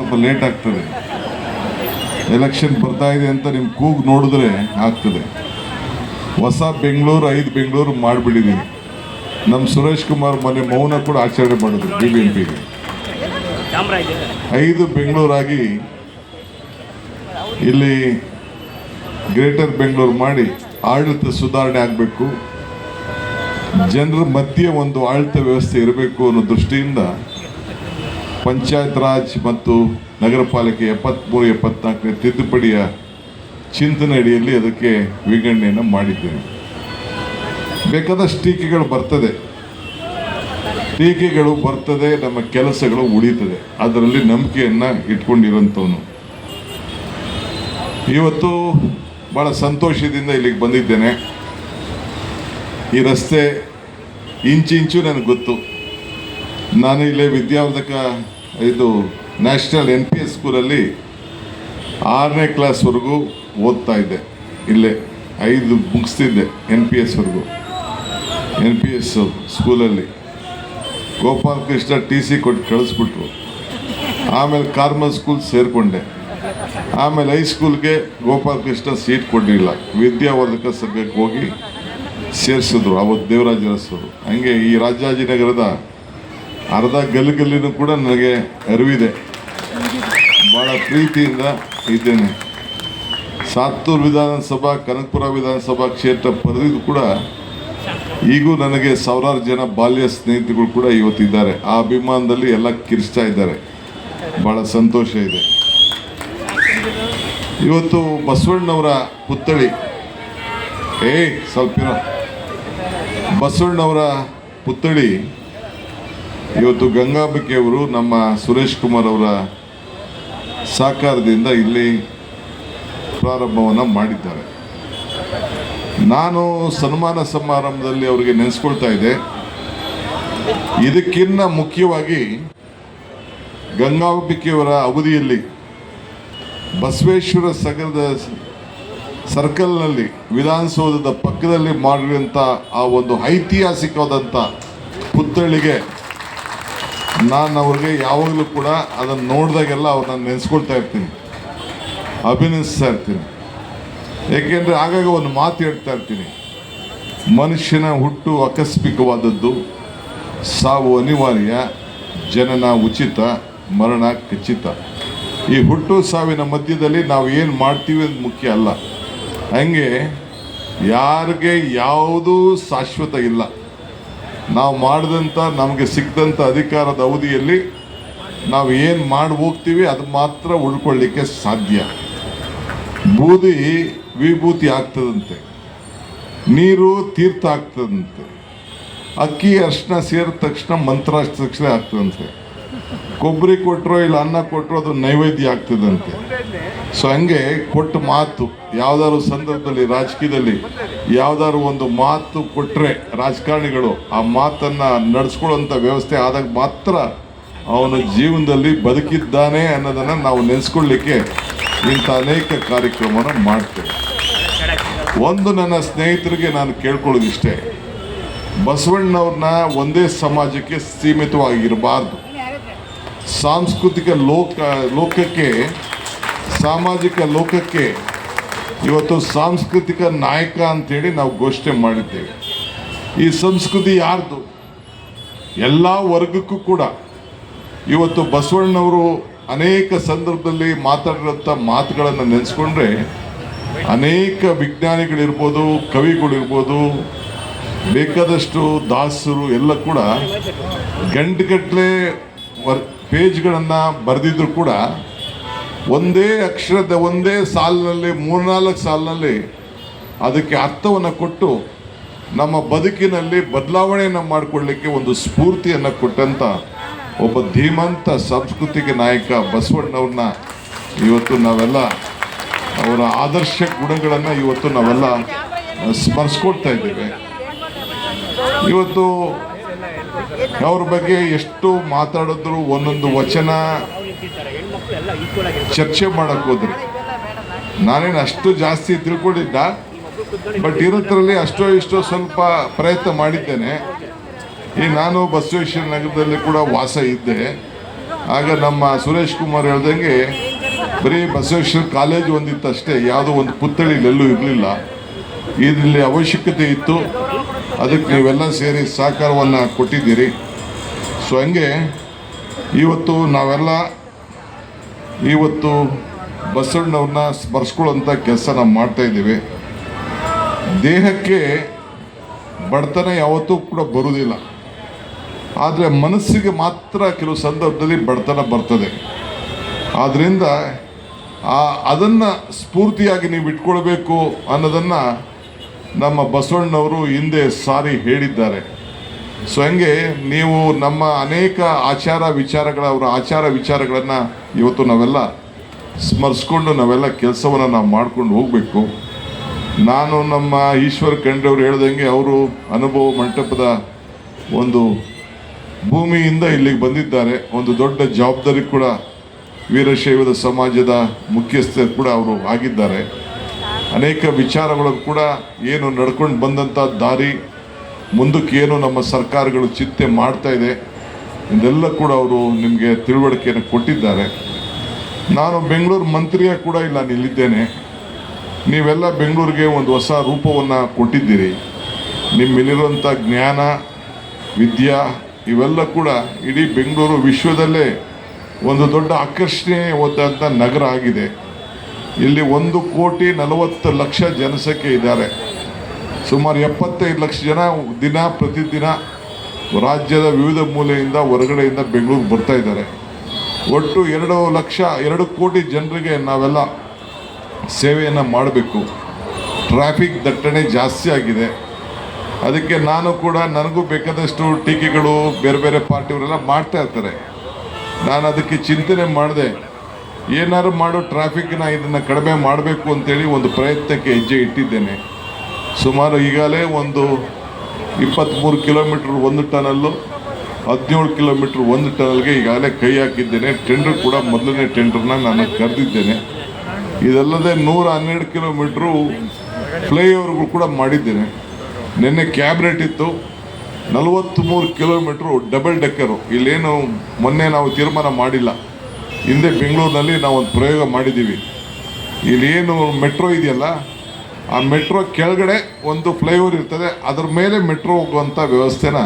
ಸ್ವಲ್ಪ ಲೇಟ್ ಆಗ್ತದೆ. ಎಲೆಕ್ಷನ್ ಬರ್ತಾ ಇದೆ ಅಂತ ನಿಮ್ಮ ಕೂಗ್ ನೋಡಿದ್ರೆ ಆಗ್ತದೆ. ಹೊಸ ಬೆಂಗಳೂರು, ಐದು ಬೆಂಗಳೂರು ಮಾಡಿಬಿಟ್ಟಿದ್ದೀನಿ ನಮ್ಮ ಸುರೇಶ್ ಕುಮಾರ್ ಮನೆ ಮೌನ ಕೂಡ ಆಚರಣೆ ಮಾಡಿದ್ರು ಬಿ ಬಿ ಎಂ ಪಿಗೆ ಐದು ಬೆಂಗಳೂರಾಗಿ ಇಲ್ಲಿ ಗ್ರೇಟರ್ ಬೆಂಗಳೂರು ಮಾಡಿ ಆಡಳಿತ ಸುಧಾರಣೆ ಆಗಬೇಕು. ಜನರ ಮಧ್ಯೆ ಒಂದು ಆಡಳಿತ ವ್ಯವಸ್ಥೆ ಇರಬೇಕು ಅನ್ನೋ ದೃಷ್ಟಿಯಿಂದ ಪಂಚಾಯತ್ ರಾಜ್ ಮತ್ತು ನಗರ ಪಾಲಿಕೆ ಎಪ್ಪತ್ಮೂರು, ಎಪ್ಪತ್ನಾಲ್ಕನೇ ತಿದ್ದುಪಡಿಯ ಚಿಂತನೆ ಅಡಿಯಲ್ಲಿ ಅದಕ್ಕೆ ವಿಂಗಡಣೆಯನ್ನು ಮಾಡಿದ್ದೇನೆ. ಬೇಕಾದಷ್ಟು ಟೀಕೆಗಳು ಬರ್ತದೆ. ಟೀಕೆಗಳು ಬರ್ತದೆ, ನಮ್ಮ ಕೆಲಸಗಳು ಉಳಿತದೆ. ಅದರಲ್ಲಿ ನಂಬಿಕೆಯನ್ನು ಇಟ್ಕೊಂಡಿರುವಂಥವನು ಇವತ್ತು ಭಾಳ ಸಂತೋಷದಿಂದ ಇಲ್ಲಿಗೆ ಬಂದಿದ್ದೇನೆ. ಈ ರಸ್ತೆ ಇಂಚಿಂಚು ನನಗೆ ಗೊತ್ತು. ನಾನು ಇಲ್ಲೇ ವಿದ್ಯಾವರ್ಧಕ ಇದು ನ್ಯಾಷನಲ್ ಎನ್ ಪಿ ಎಸ್ ಸ್ಕೂಲಲ್ಲಿ ಆರನೇ ಕ್ಲಾಸ್ವರೆಗೂ ಓದ್ತಾ ಇದ್ದೆ. ಇಲ್ಲೇ ಐದು ಮುಗಿಸ್ತಿದ್ದೆ ಎನ್ ಪಿ ಎಸ್ವರೆಗೂ ಎನ್ ಪಿ ಎಸ್ ಸ್ಕೂಲಲ್ಲಿ. ಗೋಪಾಲಕೃಷ್ಣ ಟಿ ಸಿ ಕೊಟ್ಟು ಕಳಿಸ್ಬಿಟ್ರು. ಆಮೇಲೆ ಕಾರ್ಮಲ್ ಸ್ಕೂಲ್ ಸೇರಿಕೊಂಡೆ. ಆಮೇಲೆ ಹೈಸ್ಕೂಲ್ಗೆ ಗೋಪಾಲ್ ಕೃಷ್ಣ ಸೀಟ್ ಕೊಡಲಿಲ್ಲ. ವಿದ್ಯಾವರ್ಧಕ ಸಂಘಕ್ಕೆ ಹೋಗಿ ಸೇರಿಸಿದ್ರು, ಅವತ್ತು ದೇವರಾಜರಸರು ಹಂಗೆ ಈ ರಾಜಾಜಿನಗರದ ಅರ್ಧ ಗಲ್ಲಿಗಲ್ಲಿನೂ ಕೂಡ ನನಗೆ ಅರಿವಿದೆ. ಭಾಳ ಪ್ರೀತಿಯಿಂದ ಇದ್ದೇನೆ. ಸಾತ್ತೂರು ವಿಧಾನಸಭಾ, ಕನಕಪುರ ವಿಧಾನಸಭಾ ಕ್ಷೇತ್ರ ಪಡೆದಿದ್ದು ಕೂಡ ಈಗೂ ನನಗೆ ಸಾವಿರಾರು ಜನ ಬಾಲ್ಯ ಸ್ನೇಹಿತರುಗಳು ಕೂಡ ಇವತ್ತಿದ್ದಾರೆ. ಆ ಅಭಿಮಾನದಲ್ಲಿ ಎಲ್ಲ ಕಿರಿಸ್ತಾ ಇದ್ದಾರೆ. ಭಾಳ ಸಂತೋಷ ಇದೆ. ಇವತ್ತು ಬಸವಣ್ಣವರ ಪುತ್ಥಳಿ. ಏಯ್, ಸ್ವಲ್ಪ. ಬಸವಣ್ಣವರ ಪುತ್ಥಳಿ ಇವತ್ತು ಗಂಗಾಂಬಿಕೆಯವರು ನಮ್ಮ ಸುರೇಶ್ ಕುಮಾರ್ ಅವರ ಸಹಕಾರದಿಂದ ಇಲ್ಲಿ ಪ್ರಾರಂಭವನ್ನು ಮಾಡಿದ್ದಾರೆ. ನಾನು ಸನ್ಮಾನ ಸಮಾರಂಭದಲ್ಲಿ ಅವರಿಗೆ ನೆನೆಸ್ಕೊಳ್ತಾ ಇದ್ದೆ. ಇದಕ್ಕಿನ್ನ ಮುಖ್ಯವಾಗಿ ಗಂಗಾಂಬಿಕೆಯವರ ಅವಧಿಯಲ್ಲಿ ಬಸವೇಶ್ವರ ಸಗರದ ಸರ್ಕಲ್ನಲ್ಲಿ ವಿಧಾನಸೌಧದ ಪಕ್ಕದಲ್ಲಿ ಮಾಡಿರುವಂಥ ಆ ಒಂದು ಐತಿಹಾಸಿಕವಾದಂಥ ಪುತ್ಥಳಿಗೆ ನಾನು ಅವ್ರಿಗೆ ಯಾವಾಗಲೂ ಕೂಡ ಅದನ್ನು ನೋಡಿದಾಗೆಲ್ಲ ಅವ್ರನ್ನ ನೆನೆಸ್ಕೊಳ್ತಾ ಇರ್ತೀನಿ. ಅಭಿನಯಿಸ್ತಾ ಇರ್ತೀನಿ. ಏಕೆಂದರೆ ಆಗಾಗ ಒಂದು ಮಾತು ಹೇಳ್ತಾ ಇರ್ತೀನಿ. ಮನುಷ್ಯನ ಹುಟ್ಟು ಆಕಸ್ಮಿಕವಾದದ್ದು, ಸಾವು ಅನಿವಾರ್ಯ, ಜನನ ಉಚಿತ, ಮರಣ ಖಚಿತ. ಈ ಹುಟ್ಟು ಸಾವಿನ ಮಧ್ಯದಲ್ಲಿ ನಾವು ಏನು ಮಾಡ್ತೀವಿ ಅದು ಮುಖ್ಯ ಅಲ್ಲ. ಹಂಗೆ ಯಾರಿಗೆ ಯಾವುದೂ ಶಾಶ್ವತ ಇಲ್ಲ. ನಾವು ಮಾಡಿದಂಥ ನಮಗೆ ಸಿಕ್ಕಿದಂಥ ಅಧಿಕಾರದ ಅವಧಿಯಲ್ಲಿ ನಾವು ಏನು ಮಾಡಿ ಹೋಗ್ತೀವಿ ಅದು ಮಾತ್ರ ಉಳ್ಕೊಳ್ಳಿಕ್ಕೆ ಸಾಧ್ಯ. ಬೂದಿ ವಿಭೂತಿ ಆಗ್ತದಂತೆ. ನೀರು ತೀರ್ಥ ಆಗ್ತದಂತೆ. ಅಕ್ಕಿ ಅರ್ಶಿನ ಸೇರಿದ ತಕ್ಷಣ ಮಂತ್ರಾಷ್ಟ ತಕ್ಷಣ ಆಗ್ತದಂತೆ. ಕೊಬ್ಬರಿ ಕೊಟ್ಟರು ಇಲ್ಲ ಅನ್ನ ಕೊಟ್ಟರು ಅದು ನೈವೇದ್ಯ ಆಗ್ತದಂತೆ. ಸೊ ಹಂಗೆ ಕೊಟ್ಟ ಮಾತು ಯಾವ್ದಾದ್ರು ಸಂದರ್ಭದಲ್ಲಿ, ರಾಜಕೀಯದಲ್ಲಿ ಯಾವ್ದಾದ್ರು ಒಂದು ಮಾತು ಕೊಟ್ಟರೆ ರಾಜಕಾರಣಿಗಳು ಆ ಮಾತನ್ನು ನಡೆಸ್ಕೊಳ್ಳೋಂಥ ವ್ಯವಸ್ಥೆ ಆದಾಗ ಮಾತ್ರ ಅವನ ಜೀವನದಲ್ಲಿ ಬದುಕಿದ್ದಾನೆ ಅನ್ನೋದನ್ನು ನಾವು ನೆನೆಸ್ಕೊಳ್ಳಿಕ್ಕೆ ಇಂಥ ಅನೇಕ ಕಾರ್ಯಕ್ರಮನ ಮಾಡ್ತೇವೆ. ಒಂದು ನನ್ನ ಸ್ನೇಹಿತರಿಗೆ ನಾನು ಕೇಳ್ಕೊಳ್ಳೋದಿಷ್ಟೇ. ಬಸವಣ್ಣವ್ರನ್ನ ಒಂದೇ ಸಮಾಜಕ್ಕೆ ಸೀಮಿತವಾಗಿರಬಾರ್ದು. ಸಾಂಸ್ಕೃತಿಕ ಲೋಕ, ಲೋಕಕ್ಕೆ, ಸಾಮಾಜಿಕ ಲೋಕಕ್ಕೆ ಇವತ್ತು ಸಾಂಸ್ಕೃತಿಕ ನಾಯಕ ಅಂತೇಳಿ ನಾವು ಘೋಷಣೆ ಮಾಡಿದ್ದೇವೆ. ಈ ಸಂಸ್ಕೃತಿ ಯಾರ್ದು? ಎಲ್ಲ ವರ್ಗಕ್ಕೂ ಕೂಡ. ಇವತ್ತು ಬಸವಣ್ಣವರು ಅನೇಕ ಸಂದರ್ಭದಲ್ಲಿ ಮಾತಾಡಿರೋಂಥ ಮಾತುಗಳನ್ನು ನೆನೆಸ್ಕೊಂಡ್ರೆ ಅನೇಕ ವಿಜ್ಞಾನಿಗಳಿರ್ಬೋದು, ಕವಿಗಳಿರ್ಬೋದು, ಬೇಕಾದಷ್ಟು ದಾಸರು ಎಲ್ಲ ಕೂಡ ಗಂಟುಗಟ್ಟಲೆ ವರ್, ಪೇಜ್ಗಳನ್ನು ಬರೆದಿದ್ರು ಕೂಡ ಒಂದೇ ಅಕ್ಷರದ, ಒಂದೇ ಸಾಲಿನಲ್ಲಿ, ಮೂರ್ನಾಲ್ಕು ಸಾಲಿನಲ್ಲಿ ಅದಕ್ಕೆ ಅರ್ಥವನ್ನು ಕೊಟ್ಟು ನಮ್ಮ ಬದುಕಿನಲ್ಲಿ ಬದಲಾವಣೆಯನ್ನು ಮಾಡಿಕೊಳ್ಳಿಕ್ಕೆ ಒಂದು ಸ್ಫೂರ್ತಿಯನ್ನು ಕೊಟ್ಟಂಥ ಒಬ್ಬ ಧೀಮಂತ ಸಾಂಸ್ಕೃತಿಕ ನಾಯಕ ಬಸವಣ್ಣವ್ರನ್ನ ಇವತ್ತು ನಾವೆಲ್ಲ, ಅವರ ಆದರ್ಶ ಗುಣಗಳನ್ನು ಇವತ್ತು ನಾವೆಲ್ಲ ಸ್ಮರಿಸ್ಕೊಳ್ತಾ ಇದ್ದೇವೆ. ಇವತ್ತು ಅವ್ರ ಬಗ್ಗೆ ಎಷ್ಟು ಮಾತಾಡಿದ್ರು, ಒಂದೊಂದು ವಚನ ಚರ್ಚೆ ಮಾಡಕ್ ಹೋದ್ರು. ನಾನೇನು ಅಷ್ಟು ಜಾಸ್ತಿ ತಿಳ್ಕೊಂಡಿದ್ದ ಬಟ್ ಇರೋದ್ರಲ್ಲಿ ಅಷ್ಟೋ ಇಷ್ಟೋ ಸ್ವಲ್ಪ ಪ್ರಯತ್ನ ಮಾಡಿದ್ದೇನೆ. ಈ ನಾನು ಬಸವೇಶ್ವರ ನಗರದಲ್ಲಿ ಕೂಡ ವಾಸ ಇದ್ದೆ. ಆಗ ನಮ್ಮ ಸುರೇಶ್ ಕುಮಾರ್ ಹೇಳ್ದಂಗೆ, ಬರೀ ಬಸವೇಶ್ವರ ಕಾಲೇಜ್ ಒಂದಿತ್ತು ಅಷ್ಟೇ ಯಾವುದೋ ಒಂದು ಪುತ್ಥಳಿಲೆಲ್ಲೂ ಇರಲಿಲ್ಲ. ಇದರಲ್ಲಿ ಅವಶ್ಯಕತೆ ಇತ್ತು. ಅದಕ್ಕೆ ನೀವೆಲ್ಲ ಸೇರಿ ಸಹಕಾರವನ್ನು ಕೊಟ್ಟಿದ್ದೀರಿ. ಸೊ ಹಂಗೆ ಇವತ್ತು ನಾವೆಲ್ಲ ಇವತ್ತು ಬಸವಣ್ಣವ್ರನ್ನ ಸ್ಮರಿಸ್ಕೊಳ್ಳೋಂಥ ಕೆಲಸ ನಾವು ಮಾಡ್ತಾಯಿದ್ದೀವಿ ದೇಹಕ್ಕೆ ಬಡತನ ಯಾವತ್ತೂ ಕೂಡ ಬರುವುದಿಲ್ಲ. ಆದರೆ ಮನಸ್ಸಿಗೆ ಮಾತ್ರ ಕೆಲವು ಸಂದರ್ಭದಲ್ಲಿ ಬಡತನ ಬರ್ತದೆ. ಆದ್ದರಿಂದ ಆ ಅದನ್ನು ಸ್ಫೂರ್ತಿಯಾಗಿ ನೀವು ಇಟ್ಕೊಳ್ಬೇಕು ಅನ್ನೋದನ್ನು ನಮ್ಮ ಬಸವಣ್ಣವರು ಹಿಂದೆ ಸಾರಿ ಹೇಳಿದ್ದಾರೆ. ಸೊ ಹಂಗೆ ನೀವು ನಮ್ಮ ಅನೇಕ ಆಚಾರ ವಿಚಾರಗಳ, ಅವರ ಆಚಾರ ವಿಚಾರಗಳನ್ನು ಇವತ್ತು ನಾವೆಲ್ಲ ಸ್ಮರಿಸ್ಕೊಂಡು ನಾವೆಲ್ಲ ಕೆಲಸವನ್ನು ನಾವು ಮಾಡ್ಕೊಂಡು ಹೋಗಬೇಕು. ನಾನು ನಮ್ಮ ಈಶ್ವರ್ ಖಂಡ್ರವ್ರು ಹೇಳ್ದಂಗೆ ಅವರು ಅನುಭವ ಮಂಟಪದ ಒಂದು ಭೂಮಿಯಿಂದ ಇಲ್ಲಿಗೆ ಬಂದಿದ್ದಾರೆ. ಒಂದು ದೊಡ್ಡ ಜವಾಬ್ದಾರಿ ಕೂಡ ವೀರಶೈವದ ಸಮಾಜದ ಮುಖ್ಯಸ್ಥರು ಕೂಡ ಅವರು ಆಗಿದ್ದಾರೆ. ಅನೇಕ ವಿಚಾರಗಳು ಕೂಡ ಏನು ನಡ್ಕೊಂಡು ಬಂದಂಥ ದಾರಿ, ಮುಂದಕ್ಕೆ ಏನು ನಮ್ಮ ಸರ್ಕಾರಗಳು ಚಿಂತೆ ಮಾಡ್ತಾ ಇದೆ, ಇದೆಲ್ಲ ಕೂಡ ಅವರು ನಿಮಗೆ ತಿಳುವಳಿಕೆಯನ್ನು ಕೊಟ್ಟಿದ್ದಾರೆ. ನಾನು ಬೆಂಗಳೂರು ಮಂತ್ರಿಯ ಕೂಡ ಇಲ್ಲ, ನಿಲ್ಲಿದ್ದೇನೆ. ನೀವೆಲ್ಲ ಬೆಂಗಳೂರಿಗೆ ಒಂದು ಹೊಸ ರೂಪವನ್ನು ಕೊಟ್ಟಿದ್ದೀರಿ. ನಿಮ್ಮಲ್ಲಿರುವಂಥ ಜ್ಞಾನ, ವಿದ್ಯಾ, ಇವೆಲ್ಲ ಕೂಡ ಇಡೀ ಬೆಂಗಳೂರು ವಿಶ್ವದಲ್ಲೇ ಒಂದು ದೊಡ್ಡ ಆಕರ್ಷಣೆ ಹೋದಂಥ ನಗರ ಆಗಿದೆ. ಇಲ್ಲಿ ಒಂದು ಕೋಟಿ ನಲವತ್ತು ಲಕ್ಷ ಜನಸಂಖ್ಯೆ ಇದ್ದಾರೆ. ಸುಮಾರು ಎಪ್ಪತ್ತೈದು ಲಕ್ಷ ಜನ ದಿನ ಪ್ರತಿದಿನ ರಾಜ್ಯದ ವಿವಿಧ ಮೂಲೆಯಿಂದ ಹೊರಗಡೆಯಿಂದ ಬೆಂಗಳೂರು ಬರ್ತಾ ಇದ್ದಾರೆ. ಒಟ್ಟು ಎರಡು ಲಕ್ಷ, ಎರಡು ಕೋಟಿ ಜನರಿಗೆ ನಾವೆಲ್ಲ ಸೇವೆಯನ್ನು ಮಾಡಬೇಕು. ಟ್ರಾಫಿಕ್ ದಟ್ಟಣೆ ಜಾಸ್ತಿ ಆಗಿದೆ. ಅದಕ್ಕೆ ನಾನು ಕೂಡ ನನಗೂ ಬೇಕಾದಷ್ಟು ಟೀಕೆಗಳು, ಬೇರೆ ಬೇರೆ ಪಾರ್ಟಿಯವರೆಲ್ಲ ಮಾಡ್ತಾ ಇರ್ತಾರೆ. ನಾನು ಅದಕ್ಕೆ ಚಿಂತನೆ ಮಾಡಿದೆ. ಏನಾದ್ರು ಮಾಡೋ ಟ್ರಾಫಿಕ್ನ ಇದನ್ನು ಕಡಿಮೆ ಮಾಡಬೇಕು ಅಂತೇಳಿ ಒಂದು ಪ್ರಯತ್ನಕ್ಕೆ ಹೆಜ್ಜೆ ಇಟ್ಟಿದ್ದೇನೆ. ಸುಮಾರು ಈಗಲೇ ಒಂದು ಇಪ್ಪತ್ತ್ಮೂರು ಕಿಲೋಮೀಟ್ರ್ ಒಂದು ಟನಲ್ಲು, ಹದಿನೇಳು ಕಿಲೋಮೀಟ್ರ್ ಒಂದು ಟನಲ್ಗೆ ಈಗಾಗಲೇ ಕೈ ಹಾಕಿದ್ದೇನೆ. ಟೆಂಡರ್ ಕೂಡ ಮೊದಲನೇ ಟೆಂಡರ್ನ ನಾನು ಕರೆದಿದ್ದೇನೆ. ಇದಲ್ಲದೆ ನೂರ ಹನ್ನೆರಡು ಕಿಲೋಮೀಟ್ರು ಫ್ಲೈಓವರ್ಗಳು ಕೂಡ ಮಾಡಿದ್ದೇನೆ. ನಿನ್ನೆ ಕ್ಯಾಬ್ರೆಟ್ ಇತ್ತು. ನಲವತ್ತ್ಮೂರು ಕಿಲೋಮೀಟ್ರು ಡಬಲ್ ಡೆಕ್ಕರು ಇಲ್ಲೇನು ಮೊನ್ನೆ ನಾವು ತೀರ್ಮಾನ ಮಾಡಿಲ್ಲ. ಹಿಂದೆ ಬೆಂಗಳೂರಿನಲ್ಲಿ ನಾವು ಒಂದು ಪ್ರಯೋಗ ಮಾಡಿದ್ದೀವಿ. ಇಲ್ಲೇನು ಮೆಟ್ರೋ ಇದೆಯಲ್ಲ, ಆ ಮೆಟ್ರೋ ಕೆಳಗಡೆ ಒಂದು ಫ್ಲೈಓವರ್ ಇರ್ತದೆ, ಅದರ ಮೇಲೆ ಮೆಟ್ರೋ ಹೋಗುವಂಥ ವ್ಯವಸ್ಥೆನ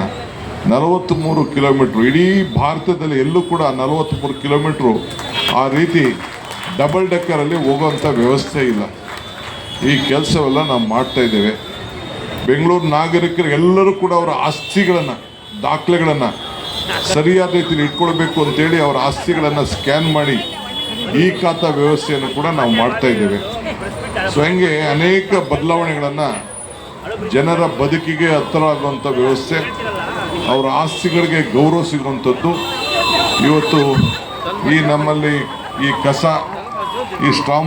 ನಲವತ್ತ್ಮೂರು ಕಿಲೋಮೀಟ್ರು, ಇಡೀ ಭಾರತದಲ್ಲಿ ಎಲ್ಲೂ ಕೂಡ ನಲವತ್ತ್ಮೂರು ಕಿಲೋಮೀಟ್ರು ಆ ರೀತಿ ಡಬಲ್ ಡೆಕ್ಕರಲ್ಲಿ ಹೋಗುವಂಥ ವ್ಯವಸ್ಥೆ ಇಲ್ಲ. ಈ ಕೆಲಸವೆಲ್ಲ ನಾವು ಮಾಡ್ತಾಯಿದ್ದೇವೆ ಬೆಂಗಳೂರು ನಾಗರಿಕರು ಎಲ್ಲರೂ ಕೂಡ ಅವರ ಆಸ್ತಿಗಳನ್ನು, ದಾಖಲೆಗಳನ್ನು ಸರಿಯಾದ ರೀತಿಯಲ್ಲಿ ಇಟ್ಕೊಳ್ಬೇಕು ಅಂತೇಳಿ ಅವರ ಆಸ್ತಿಗಳನ್ನು ಸ್ಕ್ಯಾನ್ ಮಾಡಿ ಈ ಖಾತಾ ವ್ಯವಸ್ಥೆಯನ್ನು ಕೂಡ ನಾವು ಮಾಡ್ತಾ ಇದ್ದೇವೆ. ಸೊ ಹಂಗೆ ಅನೇಕ ಬದಲಾವಣೆಗಳನ್ನು ಜನರ ಬದುಕಿಗೆ ಹತ್ತಿರ ಆಗುವಂಥ ವ್ಯವಸ್ಥೆ, ಅವರ ಆಸ್ತಿಗಳಿಗೆ ಗೌರವ ಸಿಗುವಂಥದ್ದು. ಇವತ್ತು ಈ ನಮ್ಮಲ್ಲಿ ಈ ಕಸ, ಈ ಸ್ಟಾಂಪ್